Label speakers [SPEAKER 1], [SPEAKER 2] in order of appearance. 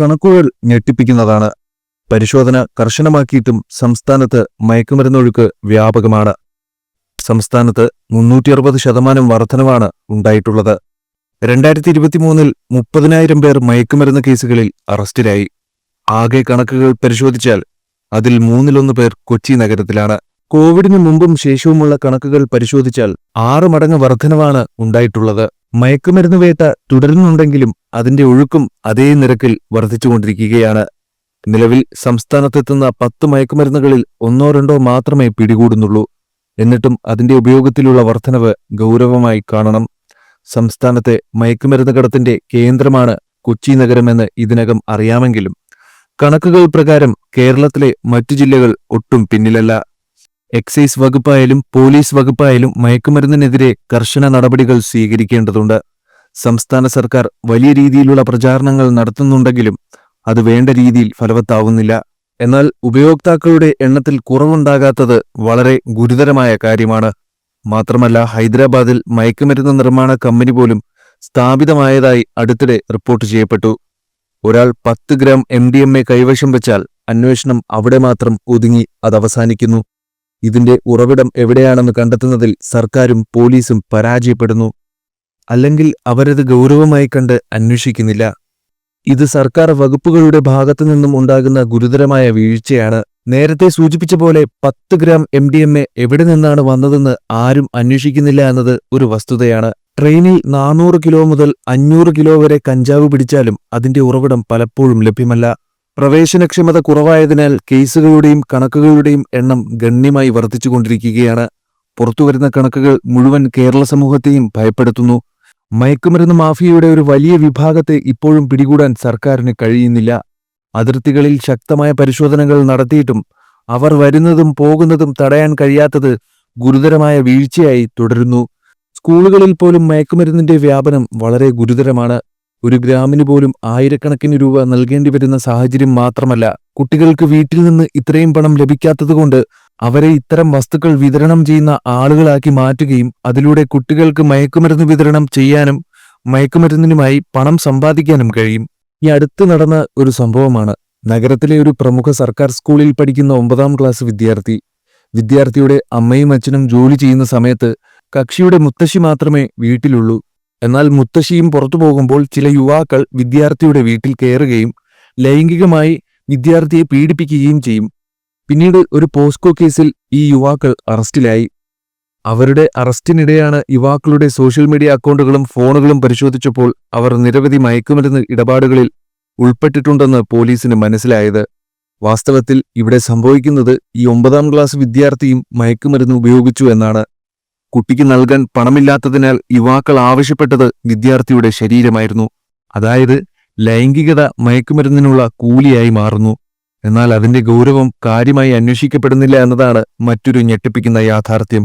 [SPEAKER 1] കണക്കുകൾ ഞെട്ടിപ്പിക്കുന്നതാണ്. പരിശോധന കർശനമാക്കിയിട്ടും സംസ്ഥാനത്ത് മയക്കുമരുന്നൊഴുക്ക് വ്യാപകമാണ്. സംസ്ഥാനത്ത് മുന്നൂറ്റി അറുപത് ശതമാനം വർധനവാണ് ഉണ്ടായിട്ടുള്ളത്. രണ്ടായിരത്തി ഇരുപത്തിമൂന്നിൽ മുപ്പതിനായിരം പേർ മയക്കുമരുന്ന് കേസുകളിൽ അറസ്റ്റിലായി. ആകെ കണക്കുകൾ പരിശോധിച്ചാൽ അതിൽ മൂന്നിലൊന്ന് പേർ കൊച്ചി നഗരത്തിലാണ്. കോവിഡിന് മുമ്പും ശേഷവുമുള്ള കണക്കുകൾ പരിശോധിച്ചാൽ ആറ് മടങ്ങ് വർധനവാണ് ഉണ്ടായിട്ടുള്ളത്. മയക്കുമരുന്ന് വേട്ട തുടരുന്നുണ്ടെങ്കിലും അതിന്റെ ഒഴുക്കും അതേ നിരക്കിൽ വർദ്ധിച്ചുകൊണ്ടിരിക്കുകയാണ്. നിലവിൽ സംസ്ഥാനത്തെത്തുന്ന പത്ത് മയക്കുമരുന്നുകളിൽ ഒന്നോ രണ്ടോ മാത്രമേ പിടികൂടുന്നുള്ളൂ. എന്നിട്ടും അതിന്റെ ഉപയോഗത്തിലുള്ള വർധനവ് ഗൗരവമായി കാണണം. സംസ്ഥാനത്തെ മയക്കുമരുന്ന് കടത്തിന്റെ കേന്ദ്രമാണ് കൊച്ചി നഗരമെന്ന് ഇതിനകം അറിയാമെങ്കിലും കണക്കുകൾ പ്രകാരം കേരളത്തിലെ മറ്റു ജില്ലകൾ ഒട്ടും പിന്നിലല്ല. എക്സൈസ് വകുപ്പായാലും പോലീസ് വകുപ്പായാലും മയക്കുമരുന്നിനെതിരെ കർശന നടപടികൾ സ്വീകരിക്കേണ്ടതുണ്ട്. സംസ്ഥാന സർക്കാർ വലിയ രീതിയിലുള്ള പ്രചാരണങ്ങൾ നടത്തുന്നുണ്ടെങ്കിലും അത് വേണ്ട രീതിയിൽ ഫലവത്താവുന്നില്ല. എന്നാൽ ഉപയോക്താക്കളുടെ എണ്ണത്തിൽ കുറവുണ്ടാകാത്തത് വളരെ ഗുരുതരമായ കാര്യമാണ്. മാത്രമല്ല ഹൈദരാബാദിൽ മയക്കുമരുന്ന് നിർമ്മാണ കമ്പനി പോലും സ്ഥാപിതമായതായി അടുത്തിടെ റിപ്പോർട്ട് ചെയ്യപ്പെട്ടു. ഒരാൾ പത്ത് gram M D M A കൈവശം വെച്ചാൽ അന്വേഷണം അവിടെ മാത്രം ഒതുങ്ങി അത് അവസാനിക്കുന്നു. ഇതിന്റെ ഉറവിടം എവിടെയാണെന്ന് കണ്ടെത്തുന്നതിൽ സർക്കാരും പോലീസും പരാജയപ്പെടുന്നു. അല്ലെങ്കിൽ അവരത് ഗൗരവമായി കണ്ട് അന്വേഷിക്കുന്നില്ല. ഇത് സർക്കാർ വകുപ്പുകളുടെ ഭാഗത്തു നിന്നും ഉണ്ടാകുന്ന ഗുരുതരമായ വീഴ്ചയാണ്. നേരത്തെ സൂചിപ്പിച്ച പോലെ പത്ത് gram M D M A എവിടെ നിന്നാണ് വന്നതെന്ന് ആരും അന്വേഷിക്കുന്നില്ല എന്നത് ഒരു വസ്തുതയാണ്. ട്രെയിനിൽ നാനൂറ് കിലോ മുതൽ അഞ്ഞൂറ് കിലോ വരെ കഞ്ചാവ് പിടിച്ചാലും അതിന്റെ ഉറവിടം പലപ്പോഴും ലഭ്യമല്ല. പ്രവേശനക്ഷമത കുറവായതിനാൽ കേസുകളുടെയും കണക്കുകളുടെയും എണ്ണം ഗണ്യമായി വർദ്ധിച്ചുകൊണ്ടിരിക്കുകയാണ്. പുറത്തുവരുന്ന കണക്കുകൾ മുഴുവൻ കേരള സമൂഹത്തെയും ഭയപ്പെടുത്തുന്നു. മയക്കുമരുന്ന് മാഫിയയുടെ ഒരു വലിയ വിഭാഗത്തെ ഇപ്പോഴും പിടികൂടാൻ സർക്കാരിന് കഴിയുന്നില്ല. അതിർത്തികളിൽ ശക്തമായ പരിശോധനകൾ നടത്തിയിട്ടും അവർ വരുന്നതും പോകുന്നതും തടയാൻ കഴിയാത്തത് ഗുരുതരമായ വീഴ്ചയായി തുടരുന്നു. സ്കൂളുകളിൽ പോലും മയക്കുമരുന്നിന്റെ വ്യാപനം വളരെ ഗുരുതരമാണ്. ഒരു ഗ്രാമിന് പോലും ആയിരക്കണക്കിന് രൂപ നൽകേണ്ടി വരുന്ന സാഹചര്യം മാത്രമല്ല കുട്ടികൾക്ക് വീട്ടിൽ നിന്ന് ഇത്രയും പണം ലഭിക്കാത്തതുകൊണ്ട് അവരെ ഇത്തരം വസ്തുക്കൾ വിതരണം ചെയ്യുന്ന ആളുകളാക്കി മാറ്റുകയും അതിലൂടെ കുട്ടികൾക്ക് മയക്കുമരുന്ന് വിതരണം ചെയ്യാനും മയക്കുമരുന്നിനുമായി പണം സമ്പാദിക്കാനും കഴിയും. ഈ അടുത്ത് നടന്ന ഒരു സംഭവമാണ്. നഗരത്തിലെ ഒരു പ്രമുഖ സർക്കാർ സ്കൂളിൽ പഠിക്കുന്ന ഒമ്പതാം ക്ലാസ് വിദ്യാർത്ഥി വിദ്യാർത്ഥിയുടെ അമ്മയും അച്ഛനും ജോലി ചെയ്യുന്ന സമയത്ത് കക്ഷിയുടെ മുത്തശ്ശി മാത്രമേ വീട്ടിലുള്ളൂ. എന്നാൽ മുത്തശ്ശിയും പുറത്തു പോകുമ്പോൾ ചില യുവാക്കൾ വിദ്യാർത്ഥിയുടെ വീട്ടിൽ കയറുകയും ലൈംഗികമായി വിദ്യാർത്ഥിയെ പീഡിപ്പിക്കുകയും ചെയ്യും. പിന്നീട് ഒരു പോസ്കോ കേസിൽ ഈ യുവാക്കൾ അറസ്റ്റിലായി. അവരുടെ അറസ്റ്റിനിടെയാണ് യുവാക്കളുടെ സോഷ്യൽ മീഡിയ അക്കൗണ്ടുകളും ഫോണുകളും പരിശോധിച്ചപ്പോൾ അവർ നിരവധി മയക്കുമരുന്ന് ഇടപാടുകളിൽ ഉൾപ്പെട്ടിട്ടുണ്ടെന്ന് പോലീസിന് മനസ്സിലായത്. വാസ്തവത്തിൽ ഇവിടെ സംഭവിക്കുന്നത് ഈ ഒമ്പതാം ക്ലാസ് വിദ്യാർത്ഥിയും മയക്കുമരുന്ന് ഉപയോഗിച്ചു എന്നാണ്. കുട്ടിക്ക് നൽകാൻ പണമില്ലാത്തതിനാൽ യുവാക്കൾ ആവശ്യപ്പെട്ടത് വിദ്യാർത്ഥിയുടെ ശരീരമായിരുന്നു. അതായത് ലൈംഗികത മയക്കുമരുന്നിനുള്ള കൂലിയായി മാറുന്നു. എന്നാൽ അതിന്റെ ഗൗരവം കാര്യമായി അന്വേഷിക്കപ്പെടുന്നില്ല എന്നതാണ് മറ്റൊരു ഞെട്ടിപ്പിക്കുന്ന യാഥാർത്ഥ്യം.